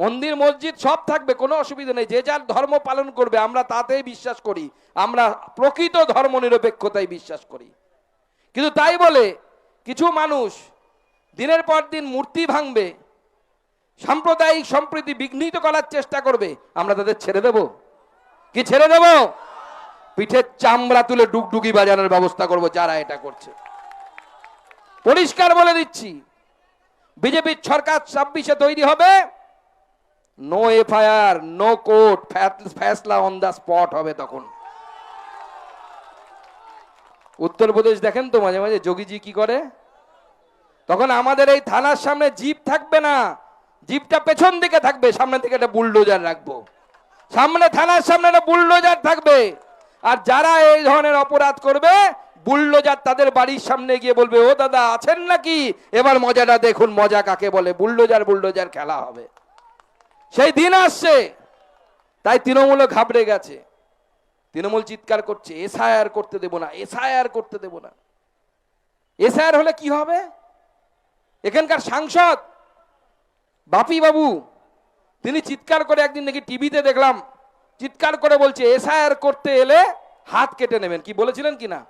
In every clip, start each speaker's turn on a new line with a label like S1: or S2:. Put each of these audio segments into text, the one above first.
S1: মন্দির, মসজিদ সব থাকবে, কোনো অসুবিধা নেই। যে যার ধর্ম পালন করবে, আমরা তাতেই বিশ্বাস করি। আমরা প্রকৃত ধর্ম নিরপেক্ষতায় বিশ্বাস করি। কিন্তু তাই বলে কিছু মানুষ দিনের পর দিন মূর্তি ভাঙবে, সাম্প্রদায়িক সম্প্রীতি বিঘ্নিত করার চেষ্টা করবে, আমরা তাদের ছেড়ে দেব? কি ছেড়ে দেব? পিঠের চামড়া তুলে ডুগডুগি বাজানোর ব্যবস্থা করব, যারা এটা করছে। পরিষ্কার বলে দিচ্ছি, বিজেপির সরকার ছাব্বিশে তৈরি হবে নো এফআইআর নো কোর্ট ফ্যাসলা অন দা স্পট হবে তখন। উত্তরপ্রদেশ দেখেন তো, মাঝে মাঝে যোগীজি কি করে? তখন আমাদের এই থানার সামনে জিপ থাকবে না, জিপটা পেছন দিকে থাকবে, সামনে দিকে একটা বুলডোজার রাখব। সামনে থানার সামনে একটা বুলডোজার থাকবে, আর যারা এই ধরনের অপরাধ করবে, বুলডোজার তাদের বাড়ির সামনে গিয়ে বলবে, ও দাদা, আছেন নাকি? এবার মজাটা দেখুন, মজা কাকে বলে? বুলডোজার বুলডোজার খেলা হবে। সেই দিন আসছে। তাই তৃণমূলও ঘাবড়ে গেছে। তৃণমূল চিৎকার করছে, এসআইআর করতে দেব না, এসআইআর করতে দেব না। এসআইআর হলে কি হবে? এখানকার সাংসদ, বাপি বাবু, তিনি চিৎকার করে একদিন নাকি টিভিতে দেখলাম, চিৎকার করে বলছে, এসআইআর করতে এলে হাত কেটে নেবেন। কি বলেছিলেন কি না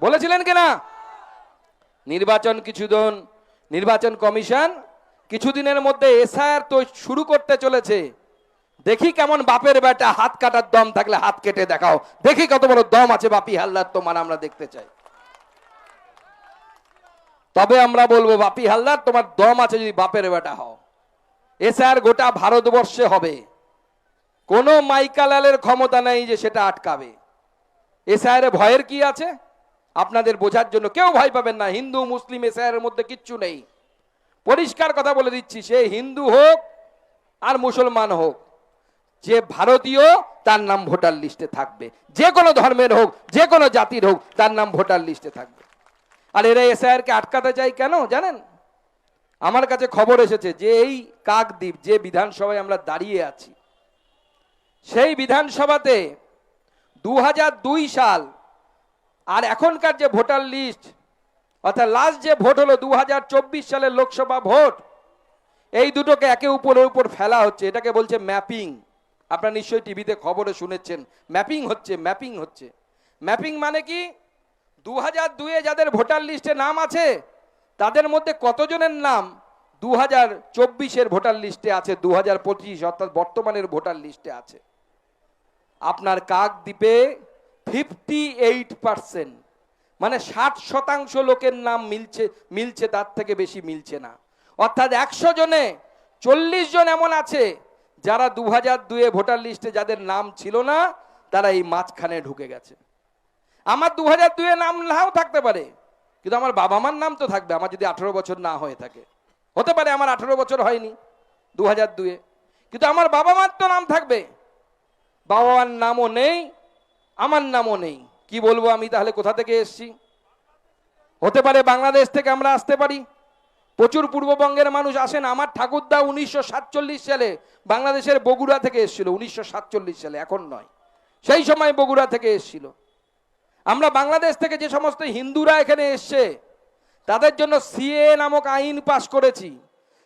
S1: বলেছিলেন কি না নির্বাচন কিছুদিন নির্বাচন কমিশন কিছুদিনের মধ্যে এসআইআর তো শুরু করতে চলেছে। দেখি কেমন বাপের বেটা হাত কাটার দম থাকলে হাত কেটে দেখাও। দেখি কত বড় দম আছে বাপি হাল্লার তোমার, আমরা দেখতে চাই। তবে আমরা বলব, বাপি হালদার, তোমার দম আছে যদি বাপের বেটা হও। এসআর গোটা ভারতবর্ষে হবে। কোনো মাইকালালের ক্ষমতা নেই যে সেটা আটকাবে। এসআর ভয়ের কি আছে? আপনাদের বোঝার জন্য কেউ ভয় পাবেন না। হিন্দু, মুসলিম এসআর মধ্যে কিচ্ছু নেই। পরিষ্কার কথা বলে দিচ্ছি, সে হিন্দু হোক আর মুসলমান হোক, যে ভারতীয়, তার নাম ভোটার লিস্টে থাকবে। যে কোনো ধর্মের হোক, যে কোনো জাতির হোক, তার নাম ভোটার লিস্টে থাকবে। আর এরা এসআইআরকে আটকাতে চাই কেন, জানেন? আমার কাছে খবর এসেছে যে এই কাকদ্বীপ, যে বিধানসভায় আমরা দাঁড়িয়ে আছি, সেই বিধানসভাতে দু হাজার দুই সাল আর এখনকার যে ভোটার লিস্ট অর্থাৎ লাস্ট যে ভোট হলো দু হাজার চব্বিশ সালের লোকসভা ভোট, এই দুটোকে একে উপরের উপর ফেলা হচ্ছে, এটাকে বলছে ম্যাপিং আপনারা নিশ্চয়ই টিভিতে খবরে শুনেছেন ম্যাপিং হচ্ছে ম্যাপিং হচ্ছে। ম্যাপিং মানে কি? দু হাজার দুয়ে যাদের ভোটার লিস্টে নাম আছে, তাদের মধ্যে কতজনের নাম দু হাজার চব্বিশের ভোটার লিস্টে আছে দু হাজার পঁচিশ অর্থাৎ বর্তমানের ভোটার লিস্টে আছে? আপনার কাকদ্বীপে ফিফটি এইট পার্সেন্ট মানে ষাট শতাংশ লোকের নাম মিলছে মিলছে, তার থেকে বেশি মিলছে না। অর্থাৎ একশো জনে, চল্লিশ জন এমন আছে, যারা দু হাজার দুয়ে ভোটার লিস্টে যাদের নাম ছিল না, তারা এই মাঝখানে ঢুকে গেছে। আমার দু হাজার দুয়ে নাম নাও থাকতে পারে, কিন্তু আমার বাবা মার নাম তো থাকবে, আমার যদি আঠেরো বছর না হয়ে থাকে। হতে পারে আমার আঠেরো বছর হয়নি দু হাজার দুয়ে কিন্তু আমার বাবা মার তো নাম থাকবে। বাবা মার নামও নেই, আমার নামও নেই। কি বলব আমি তাহলে কোথা থেকে এসছি? হতে পারে বাংলাদেশ থেকে আমরা আসতে পারি। প্রচুর পূর্ববঙ্গের মানুষ আসেন। আমার ঠাকুরদা উনিশশো সাতচল্লিশ সালে বাংলাদেশের বগুড়া থেকে এসেছিল। উনিশশো সাতচল্লিশ সালে, এখন নয়। সেই সময় বগুড়া থেকে এসেছিল। আমরা বাংলাদেশ থেকে যে সমস্ত হিন্দুরা এখানে এসছে, তাদের জন্য সিএ নামক আইন পাশ করেছি।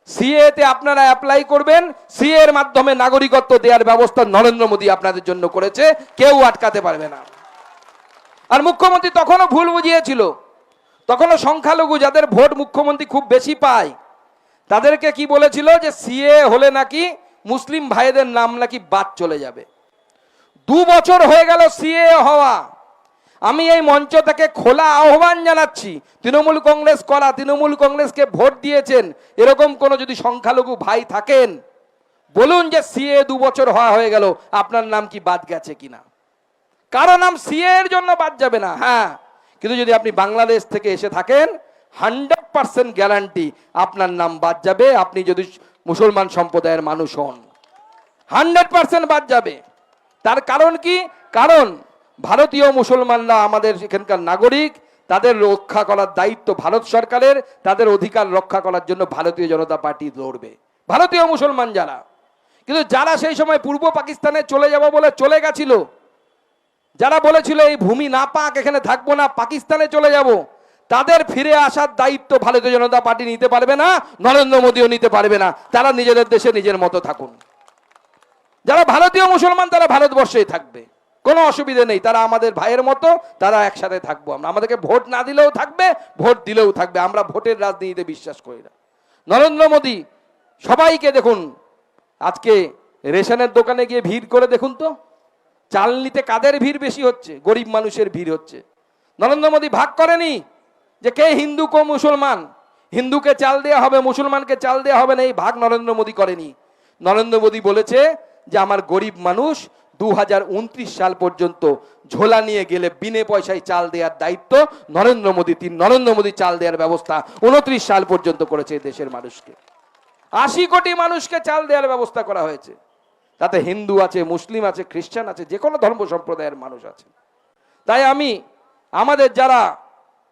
S1: সিএ তে আপনারা অ্যাপ্লাই করবেন। সিএ এর মাধ্যমে নাগরিকত্ব দেওয়ার ব্যবস্থা নরেন্দ্র মোদী আপনাদের জন্য করেছে। কেউ আটকাতে পারবে না। আর মুখ্যমন্ত্রী তখনও ভুল বুঝিয়েছিল। তখনও সংখ্যালঘু যাদের ভোট মুখ্যমন্ত্রী খুব বেশি পায়, তাদেরকে কি বলেছিল যে, সিএ হলে নাকি মুসলিম ভাইদের নাম নাকি বাদ চলে যাবে। দু বছর হয়ে গেল সিএ হওয়া। আমি এই মঞ্চ থেকে খোলা আহ্বান জানাচ্ছি, তৃণমূল কংগ্রেস করা, তৃণমূল কংগ্রেসকে ভোট দিয়েছেন, এরকম কোনো যদি সংখ্যালঘু ভাই থাকেন, বলুন যে সিএ দু বছর হওয়া হয়ে গেল, আপনার নাম কি বাদ গেছে কিনা? কারও নাম সিএ এর জন্য বাদ যাবে না। হ্যাঁ কিন্তু যদি আপনি বাংলাদেশ থেকে এসে থাকেন, হান্ড্রেড পার্সেন্ট গ্যারান্টি আপনার নাম বাদ যাবে। আপনি যদি মুসলমান সম্প্রদায়ের মানুষ হন, হান্ড্রেড পার্সেন্ট বাদ যাবে। তার কারণ কি? কারণ ভারতীয় মুসলমানরা আমাদের এখানকার নাগরিক, তাদের রক্ষা করার দায়িত্ব ভারত সরকারের, তাদের অধিকার রক্ষা করার জন্য ভারতীয় জনতা পার্টি লড়বে। ভারতীয় মুসলমান যারা। কিন্তু যারা সেই সময় পূর্ব পাকিস্তানে চলে যাব বলে চলে গেছিল যারা বলেছিল এই ভূমি না পাক, এখানে থাকব না, পাকিস্তানে চলে যাব, তাদের ফিরে আসার দায়িত্ব ভারতীয় জনতা পার্টি নিতে পারবে না, নরেন্দ্র মোদীও নিতে পারবে না। তারা নিজেদের দেশে নিজের মতো থাকুন। যারা ভারতীয় মুসলমান, তারা ভারতবর্ষেই থাকবে। কোনো অসুবিধে নেই, তারা আমাদের ভাইয়ের মতো, তারা একসাথে থাকব আমরা। আমাদেরকে ভোট না দিলেও থাকবে, ভোট দিলেও থাকবে। আমরা ভোটের রাজনীতিতে বিশ্বাস করি না। নরেন্দ্র মোদী, সবাইকে দেখুন, আজকে রেশনের দোকানে গিয়ে ভিড় করে দেখুন তো। চাল নিতে কাদের ভিড় বেশি হচ্ছে? গরিব মানুষের ভিড় হচ্ছে। নরেন্দ্র মোদী ভাগ করেনি যে কে হিন্দু কো মুসলমান? হিন্দুকে চাল দেওয়া হবে, মুসলমানকে চাল দেওয়া হবে না, এই ভাগ নরেন্দ্র মোদী করেনি। নরেন্দ্র মোদী বলেছে যে আমার গরিব মানুষ দু হাজার উনত্রিশ সাল পর্যন্ত ঝোলা নিয়ে গেলে বিনে পয়সায় চাল দেওয়ার দায়িত্ব নরেন্দ্র মোদী, তিন নরেন্দ্র মোদী চাল দেওয়ার ব্যবস্থা উনত্রিশ সাল পর্যন্ত করেছে দেশের মানুষকে। আশি কোটি মানুষকে চাল দেওয়ার ব্যবস্থা করা হয়েছে। তাতে হিন্দু আছে, মুসলিম আছে, খ্রিস্টান আছে যে কোনো ধর্ম সম্প্রদায়ের মানুষ আছে। তাই আমি, আমাদের যারা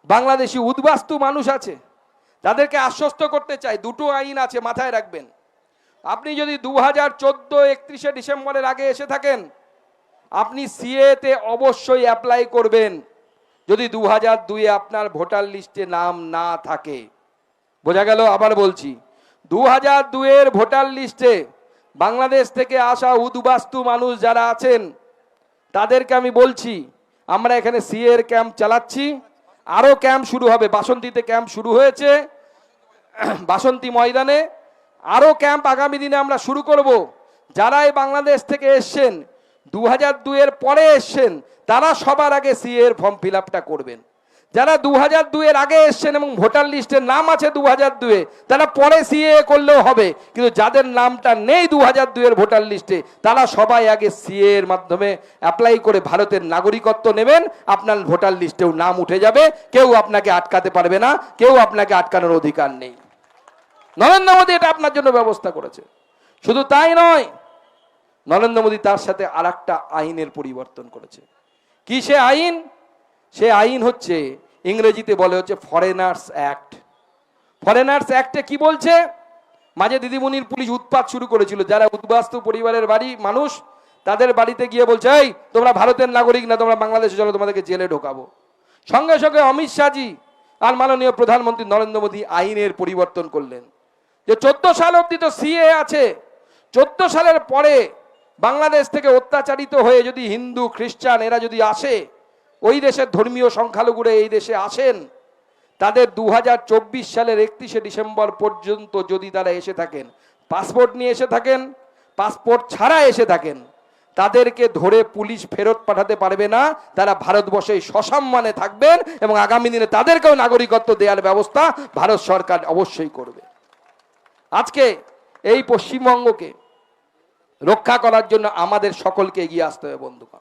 S1: বাংলাদেশি উদ্বাস্তু মানুষ আছে, তাদেরকে আশ্বস্ত করতে চাই, দুটো আইন আছে মাথায় রাখবেন। আপনি যদি দু হাজার চোদ্দ একত্রিশে ডিসেম্বরের আগে এসে থাকেন, আপনি সিএতে অবশ্যই অ্যাপ্লাই করবেন। যদি দু হাজার দুয়ে আপনার ভোটার লিস্টে নাম না থাকে, বোঝা গেল, আবার বলছি দু হাজার দুয়ের ভোটার লিস্টে বাংলাদেশ থেকে আসা উদ্বাস্তু মানুষ যারা আছেন, তাদেরকে আমি বলছি, আমরা এখানে সিএর ক্যাম্প চালাচ্ছি। আরও ক্যাম্প শুরু হবে, বাসন্তীতে ক্যাম্প শুরু হয়েছে, বাসন্তী ময়দানে। আরও ক্যাম্প আগামী দিনে আমরা শুরু করব। যারা এই বাংলাদেশ থেকে এসছেন দু হাজার দুয়ের পরে এসছেন, তারা সবার আগে সিএ এর ফর্ম ফিল করবেন। যারা দু হাজার দুয়ের আগে এসছেন এবং ভোটার লিস্টে নাম আছে দু হাজার দুয়ে তারা পরে সিএ করলেও হবে। কিন্তু যাদের নামটা নেই দু হাজার দুয়ের ভোটার লিস্টে, তারা সবাই আগে সিএ এর মাধ্যমে অ্যাপ্লাই করে ভারতের নাগরিকত্ব নেবেন। আপনার ভোটার লিস্টেও নাম উঠে যাবে। কেউ আপনাকে আটকাতে পারবে না। কেউ আপনাকে আটকানোর অধিকার নেই। নরেন্দ্র মোদী এটা আপনার জন্য ব্যবস্থা করেছে। শুধু তাই নয়, নরেন্দ্র মোদী তার সাথে আর আইনের পরিবর্তন করেছে। কি সে আইন? সে আইন হচ্ছে, ইংরেজিতে বলে হচ্ছে ফরেনার্স অ্যাক্ট ফরেনার্স অ্যাক্টে কি বলছে? মাঝে দিদিমণির পুলিশ উৎপাত শুরু করেছিল। যারা উদ্বাস্তু পরিবারের বাড়ি, মানুষ, তাদের বাড়িতে গিয়ে বলছে, এই, তোমরা ভারতের নাগরিক না, তোমরা বাংলাদেশে চলো, তোমাদেরকে জেলে ঢোকাবো। সঙ্গে সঙ্গে অমিত শাহজি আর মাননীয় প্রধানমন্ত্রী নরেন্দ্র মোদী আইনের পরিবর্তন করলেন। যে চোদ্দ সাল অব্দি তো সিএ আছে। চোদ্দ সালের পরে বাংলাদেশ থেকে অত্যাচারিত হয়ে যদি হিন্দু, খ্রিস্টান এরা যদি আসে ওই দেশের ধর্মীয় সংখ্যালঘুরা এই দেশে আসেন, তাদের দু হাজার চব্বিশ সালের একত্রিশে ডিসেম্বর পর্যন্ত যদি তারা এসে থাকেন, পাসপোর্ট নিয়ে এসে থাকেন, পাসপোর্ট ছাড়া এসে থাকেন, তাদেরকে ধরে পুলিশ ফেরত পাঠাতে পারবে না, তারা ভারতবর্ষে সসম্মানে থাকবেন এবং আগামী দিনে তাদেরকেও নাগরিকত্ব দেওয়ার ব্যবস্থা ভারত সরকার অবশ্যই করবে। আজকে এই পশ্চিমবঙ্গকে রক্ষা করার জন্য আমাদের সকলকে এগিয়ে আসতে হবে, বন্ধুগণ।